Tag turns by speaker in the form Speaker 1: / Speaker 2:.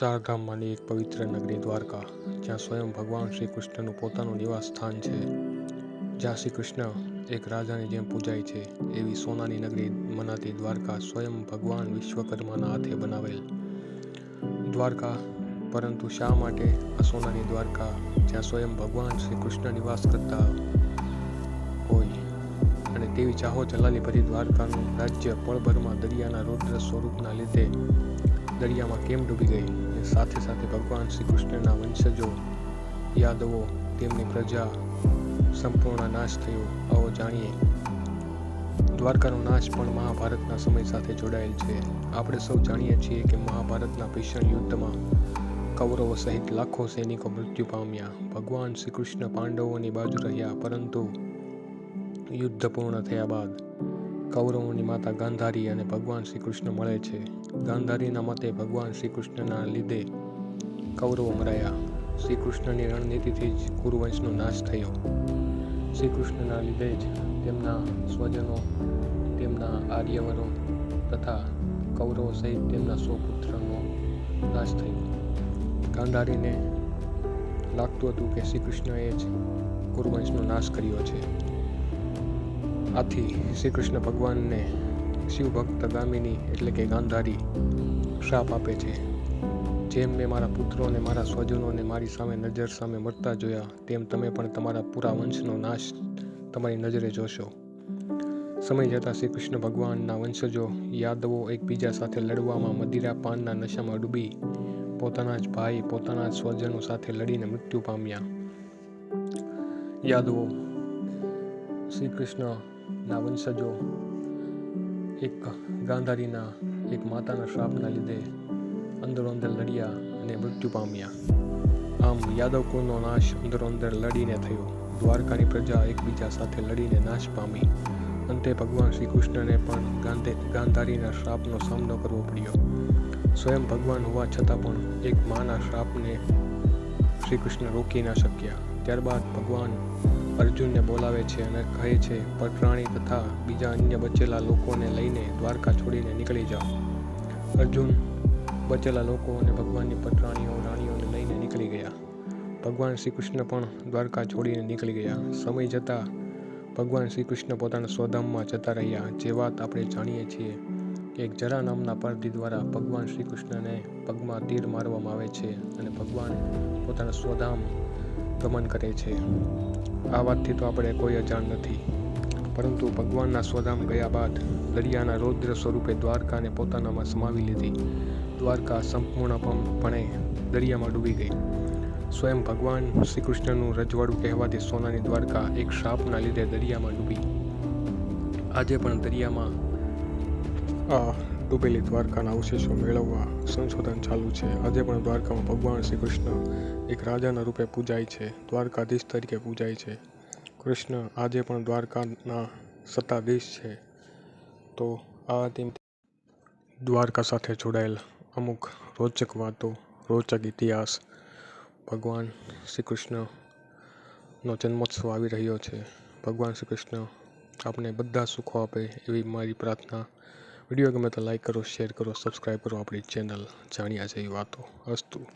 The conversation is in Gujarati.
Speaker 1: ચારધામમાંની એક પવિત્ર નગરી દ્વારકા, જ્યાં સ્વયં ભગવાન શ્રી કૃષ્ણનું પોતાનું નિવાસ સ્થાન છે. જ્યાં શ્રી કૃષ્ણ એક રાજાની જેમ પૂજાય છે, એવી સોનાની નગરી મનાતી દ્વારકા સ્વયં ભગવાન વિશ્વકર્માના હાથે બનાવેલ. દ્વારકા, પરંતુ શા માટે આ સોનાની દ્વારકા, જ્યાં સ્વયં ભગવાન શ્રી કૃષ્ણ નિવાસ કરતા હોય? અને તેવી ચાહો જલાલી ભરી દ્વારકાનું રાજ્ય પળભરમાં દરિયાના રૌદ્ર સ્વરૂપના લીધે દરિયામાં કેમ ડૂબી ગઈ અને સાથે સાથે ભગવાન શ્રી કૃષ્ણના વંશજો, યાદવો, તેમની પ્રજા સંપૂર્ણ નાશ થયો, આવો જાણીએ. દ્વારકાનો નાશ પણ મહાભારતના સમય સાથે જોડાયેલ છે. આપણે સૌ જાણીએ છીએ કે મહાભારતના ભીષણ યુદ્ધમાં કૌરવો સહિત લાખો સૈનિકો મૃત્યુ પામ્યા. ભગવાન શ્રી કૃષ્ણ પાંડવોની બાજુ રહ્યા, પરંતુ યુદ્ધ પૂર્ણ થયા બાદ કૌરવોની માતા ગાંધારી અને ભગવાન શ્રી કૃષ્ણ મળે છે. ગાંધારીના મતે ભગવાન શ્રી કૃષ્ણના લીધે કૌરવો મરાયા. શ્રી કૃષ્ણની રણનીતિથી જ કુરુવંશનો નાશ થયો. શ્રી કૃષ્ણના લીધે જ તેમના સ્વજનો, તેમના આર્યવરો તથા કૌરવો સહિત તેમના સ્વપુત્રનો નાશ થયો. ગાંધારીને લાગતું હતું કે શ્રી કૃષ્ણએ જ કુરુવંશનો નાશ કર્યો છે. આથી શ્રી કૃષ્ણ ભગવાનને શિવભક્ત ગામિની, એટલે કે ગાંધારી, શ્રાપ આપે છે. જેમ મેં મારા પુત્રોને, મારા સ્વજનોને મારી સામે નજર સામે મરતા જોયા, તેમ તમે પણ તમારા પૂરા વંશનો નાશ તમારી નજરે જોશો. સમય જતાં શ્રી કૃષ્ણ ભગવાનના વંશજો યાદવો એકબીજા સાથે લડવામાં મદિરા પાનના નશામાં ડૂબી, પોતાના જ ભાઈ, પોતાના જ સ્વજનો સાથે લડીને મૃત્યુ પામ્યા. યાદવો શ્રી કૃષ્ણના વંશજો એક ગાંધારીના, એક માતાના શ્રાપના લીધે અંદરો અંદર લડ્યા અને મૃત્યુ પામ્યા. આમ યાદવ કુળનો નાશ અંદરો અંદર લડીને થયો. દ્વારકાની પ્રજા એકબીજા સાથે લડીને નાશ પામી. અંતે ભગવાન શ્રી કૃષ્ણને પણ ગાંધે, ગાંધારીના શ્રાપનો સામનો કરવો પડ્યો. સ્વયં ભગવાન હોવા છતાં પણ એક માના શ્રાપને શ્રી કૃષ્ણ રોકી ન શક્યા. ત્યારબાદ ભગવાન અર્જુનને બોલાવે છે અને કહે છે, પટરાણી તથા બીજા અન્ય બચેલા લોકોને લઈને દ્વારકા છોડીને નીકળી જાઓ. અર્જુન બચેલા લોકો અને ભગવાનની પટરાણીઓ, રાણીઓને લઈને નીકળી ગયા. ભગવાન શ્રી કૃષ્ણ પણ દ્વારકા છોડીને નીકળી ગયા. સમય જતાં ભગવાન શ્રી કૃષ્ણ પોતાના સ્વધામમાં જતા રહ્યા. જે વાત આપણે જાણીએ છીએ એક જરા નામના પારધી દ્વારા ભગવાન શ્રી કૃષ્ણને પગમાં તીર મારવામાં આવે છે અને ભગવાન પોતાના સ્વધામ ગમન કરે છે. આ વાતથી તો આપણે કોઈ અજાણ નથી. પરંતુ ભગવાનના સ્વધામ ગયા બાદ દરિયાના રૌદ્ર સ્વરૂપે દ્વારકાને પોતાનામાં સમાવી લીધી. દ્વારકા સંપૂર્ણપણે દરિયામાં ડૂબી ગઈ. સ્વયં ભગવાન શ્રી કૃષ્ણનું રજવાડું કહેવાતી સોનાની દ્વારકા એક શાપના લીધે દરિયામાં ડૂબી. આજે પણ દરિયામાં ડૂબેલી દ્વારકાના અવશેષો મેળવવા સંશોધન ચાલુ છે. આજે પણ દ્વારકામાં ભગવાન શ્રી કૃષ્ણ એક રાજાના રૂપે પૂજાય છે. દ્વારકાધીશ તરીકે પૂજાય છે. કૃષ્ણ આજે પણ દ્વારકાના સત્તાધીશ છે. તો આ હતી દ્વારકા સાથે જોડાયેલ અમુક રોચક વાતો, રોચક ઇતિહાસ. ભગવાન શ્રી કૃષ્ણનો જન્મોત્સવ આવી રહ્યો છે. ભગવાન શ્રી કૃષ્ણ આપણે બધા સુખો આપે એવી મારી પ્રાર્થના વીડિયો ગમે તો લાઈક કરો, શેર કરો, સબસ્ક્રાઈબ કરો. આપણી ચેનલ જાણ્યા જેવી વાતો. અસ્તુ.